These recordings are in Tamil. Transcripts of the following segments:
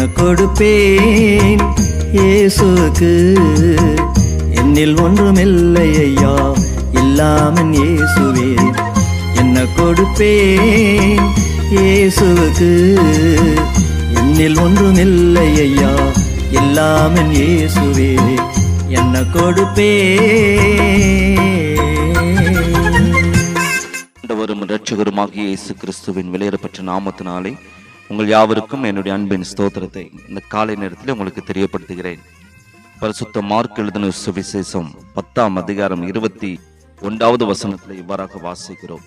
என்ன கொடுப்பேன். இயேசுக்கு என்னில் ஒன்றுமில்லை ஐயா. இல்லாமன் இயேசுவே என்ன கொடுப்பேன்? இயேசுவுக்கு என்னில் ஒன்றுமில்லை ஐயா. இல்லாமன் இயேசுவே என்ன கொடுப்பேன்? ஆண்டவரும் இரட்சகருமாகிய இயேசு கிறிஸ்துவின் விலையேறப்பட்ட நாமத்தினாலே உங்கள் யாவருக்கும் என்னுடைய அன்பின் ஸ்தோத்திரத்தை இந்த காலை நேரத்தில் உங்களுக்கு தெரியப்படுத்துகிறேன். பரிசுத்த மார்க் எழுதின சுவிசேஷம் பத்தாம் அதிகாரம் இருபத்தி ஒன்றாவது வசனத்தில் இவ்வாறாக வாசிக்கிறோம்.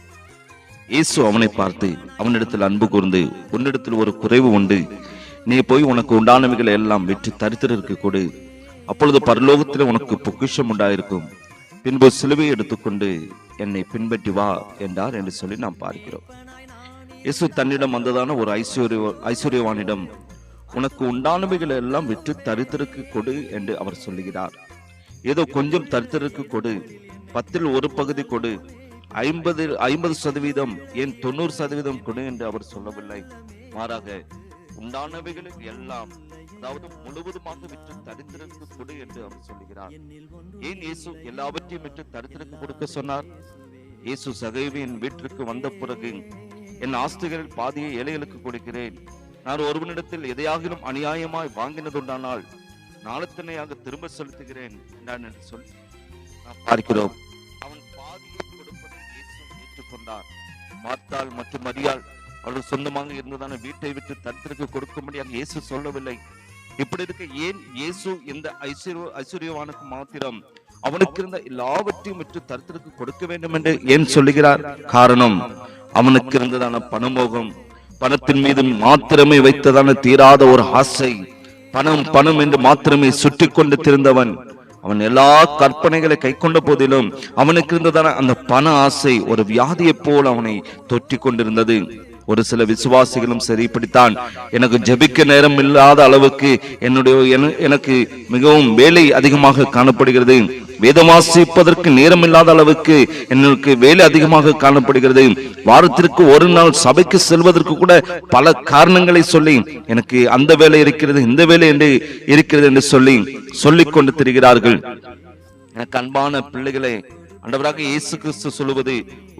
இயேசு அவனை பார்த்து அவனிடத்தில் அன்பு கூர்ந்து உன்னிடத்தில் ஒரு குறைவு உண்டு. நீ போய் உனக்கு உண்டானவைகளை எல்லாம் விற்று தரித்திரருக்கு கொடு. அப்பொழுது பரலோகத்தில் உனக்கு பொக்கிஷம் உண்டாயிருக்கும். பின்பு சிலுவை எடுத்துக்கொண்டு என்னை பின்பற்றி வா என்றார் என்று சொல்லி நாம் பார்க்கிறோம். இயேசு தன்னிடம் வந்ததான ஒரு ஐஸ்வர்ய ஐஸ்வர்யவானிடம் உனக்கு உண்டானவைகளை எல்லாம் விற்று தரித்திருக்கு கொடு என்று அவர் சொல்லுகிறார். ஏதோ கொஞ்சம் தரித்திருக்கு கொடு பத்தில் ஒரு பகுதி கொடு ஐம்பது ஐம்பது சதவீதம் ஏன் தொண்ணூறு சதவீதம் கொடு என்று அவர் சொல்லவில்லை. மாறாக உண்டானவைகளுக்கு எல்லாம் அதாவது முழுவதுமாக விற்று தரித்திரருக்கு கொடு என்று அவர் சொல்லுகிறார். ஏன் இயேசு எல்லாவற்றையும் விற்று தரித்திரருக்கு கொடுக்க சொன்னார்? இயேசு சகைவியின் வீட்டிற்கு வந்த பிறகு என் ஆஸ்திகளில் பாதியை ஏழைகளுக்கு கொடுக்கிறேன். நான் ஒருவனிடத்தில் எதையாகிலும் அநியாயமாய் வாங்கினதுண்டானால் நாளத்தனையாக திரும்ப செலுத்துகிறேன் என்றான் என்று சொல்லி நாம் பார்க்கிறோம். அவன் பாதியை கொடுப்பதை ஏற்றுக்கொண்டார். மார்த்தாள் மற்றும் மரியாள் அவர்கள் சொந்தமாக இருந்ததான வீட்டை விட்டு தரித்திற்கு கொடுக்கும்படியாக இயேசு சொல்லவில்லை. இப்படி இருக்க ஏன் இயேசு இந்த ஐஸ்வர்ய ஐஸ்வர்யவானுக்கு மாத்திரம் அவனுக்கு இருந்த எல்லாவற்றையும் விட்டு தரத்திற்கு கொடுக்க வேண்டும் என்று ஏன் சொல்லுகிறார்? காரணம் அவனுக்கு இருந்ததான பணமோகம் பணத்தின் மீது மாத்திரமே வைத்ததான தீராத ஒரு ஆசை பணம் பணம் என்று மாத்திரமே சுற்றி கொண்டு திருந்தவன் அவன் எல்லா கற்பனைகளை கை கொண்ட போதிலும் அவனுக்கு இருந்ததான அந்த பண ஆசை ஒரு வியாதியைப் போல் அவனை தொற்றி கொண்டிருந்தது ஒரு சில விசுவாசிகளும் சரி இப்படித்தான். எனக்கு ஜெபிக்க நேரம் இல்லாத அளவுக்கு என்னுடைய எனக்கு மிகவும் வேலை அதிகமாக காணப்படுகிறது. வேதம் வாசிப்பதற்கு நேரம் இல்லாத அளவுக்கு எனக்கு வேலை அதிகமாக காணப்படுகிறது. வாரத்திற்கு ஒரு நாள் சபைக்கு செல்வதற்கு கூட பல காரணங்களை சொல்லி எனக்கு அந்த வேலை இருக்கிறது இந்த வேலை என்று இருக்கிறது என்று சொல்லி சொல்லிக் கொண்டு திரிகிறார்கள். எனக்கு அன்பான பிள்ளைகளை அண்டவராக இயேசு கிறிஸ்து சொல்லுவது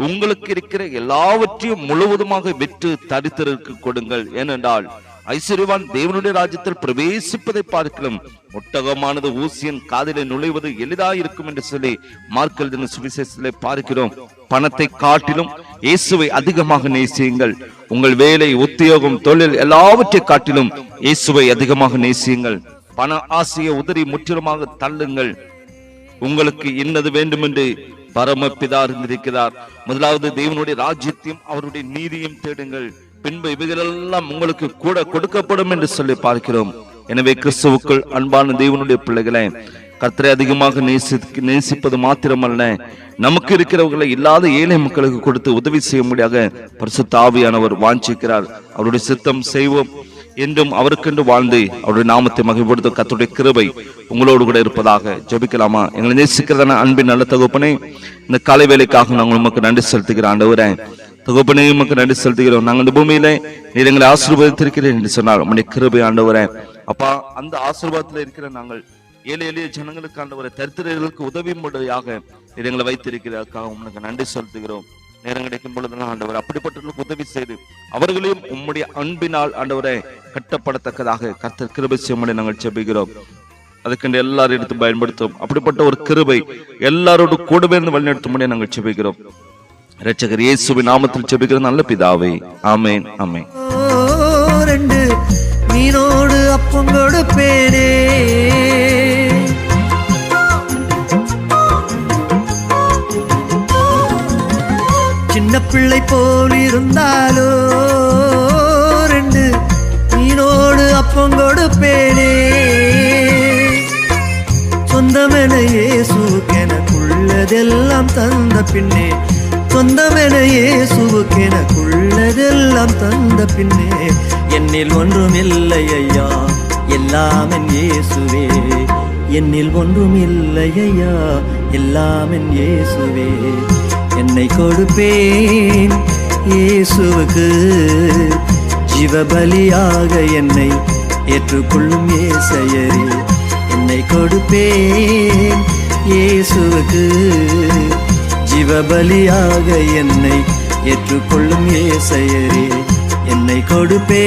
உங்களுக்கு இருக்கிற எல்லாவற்றையும் முழுவதுமாக விற்று தரித்திற்கு கொடுங்கள். ஏனென்றால் ஐஸ்வர்யவான் தேவனுடைய ராஜ்யத்தில் பிரவேசிப்பதை பார்க்கலாம் ஒட்டகமானது ஊசியின் காதிலே நுழைவது எளிதாக இருக்கும் என்று சொல்லி மார்க்கல் தின சுவிசேஷத்திலே பார்க்கிறோம். பணத்தை காட்டிலும் இயேசுவை அதிகமாக நேசியுங்கள். உங்கள் வேலை உத்தியோகம் தொழில் எல்லாவற்றை காட்டிலும் இயேசுவை அதிகமாக நேசியுங்கள். பண ஆசையை உதறி முற்றிலுமாக தள்ளுங்கள். உங்களுக்கு இன்னது வேண்டும் என்று பரமப்பிதா இருந்திருக்கிறார் முதலாவது தேவனுடைய ராஜ்யத்தையும் அவருடைய நீதியும் தேடுங்கள். பின்பு இவைகளெல்லாம் உங்களுக்கு கூட கொடுக்கப்படும் என்று சொல்லி பார்க்கிறோம். எனவே கிறிஸ்துவுக்குள் அன்பான தேவனுடைய பிள்ளைகளை கர்த்தரை அதிகமாக நேசி நேசிப்பது மாத்திரமல்ல. நமக்கு இருக்கிறவர்களை இல்லாத ஏழை மக்களுக்கு கொடுத்து உதவி செய்ய முடியாத பரிசுத்த ஆவியானவர் வாஞ்சிக்கிறார். அவருடைய சித்தம் செய்வோம். என்றும் அவருக்கென்று வாழ்ந்து அவருடைய நாமத்தை மகிழ்படுத்தும் கத்துடைய கிருபை உங்களோடு கூட இருப்பதாக ஜெபிக்கலாமா? எங்களை நேசிக்கிறதான அன்பின் நல்ல தகுப்பனே இந்த காலை வேலைக்காக நாங்கள் உமக்கு நன்றி செலுத்துகிற ஆண்டவரே தகுப்பனே உமக்கு நன்றி செலுத்துகிறோம். நாங்கள் இந்த பூமியில நீர் எங்களை ஆசீர்வாதத்திருக்கிறேன் என்று சொன்னால் உடைய கிருபை ஆண்டவரேன் அப்பா அந்த ஆசீர்வாதத்தில் இருக்கிற நாங்கள் ஏழை எளிய ஜனங்களுக்கு ஆண்டவரை தரித்திரர்களுக்கு உதவி முறையாக நீர் எங்களை வைத்திருக்கிறதுக்காக உங்களுக்கு நன்றி செலுத்துகிறோம். நேரம் கிடைக்கும் பொழுதெல்லாம் ஆண்டவர் அப்படிப்பட்டவர்களுக்கு உதவி செய்து அவர்களையும் உம்முடைய அன்பினால் ஆண்டவரை கட்டப்படத்தக்கதாக கர்த்தர் கிருபை செய்யும்படி நாங்கள் செபிக்கிறோம் அதுக்கென்று எல்லாரும் எடுத்து பயன்படுத்தும் அப்படிப்பட்ட ஒரு கிருபை எல்லாரோடு கூடவே இருந்து வழிநடத்தும்படி நாங்கள் செபிக்கிறோம் இரட்சகர் இயேசுவின் நாமத்தில் செபிக்கிற நல்ல பிதாவே. ஆமேன் ஆமேன். ஓ, ரெண்டு மீனோடு அப்பம் சின்ன பிள்ளை போல் இருந்தாலோ ரெண்டு நீனோடு அப்பம் கொடுப்பேனே. சொந்தமென இயேசுக்கெனக்குள்ளதெல்லாம் தந்த பின்னே சொந்தமென இயேசுக்கெனக்குள்ளதெல்லாம் தந்த பின்னே என்னில் ஒன்றும் இல்லை ஐயா எல்லாம் என் இயேசுவே. என்னில் ஒன்றும் இல்லை ஐயா எல்லாம் என் இயேசுவே. என்னை கொடுப்பேன் இயேசுவுக்கு. ஜீவபலியாக என்னை ஏற்றுக்கொள்ளும் ஏசையரே. என்னை கொடுப்பேன் இயேசுவுக்கு. ஜீவபலியாக என்னை ஏற்றுக்கொள்ளும் ஏசையரே என்னை கொடுப்பே.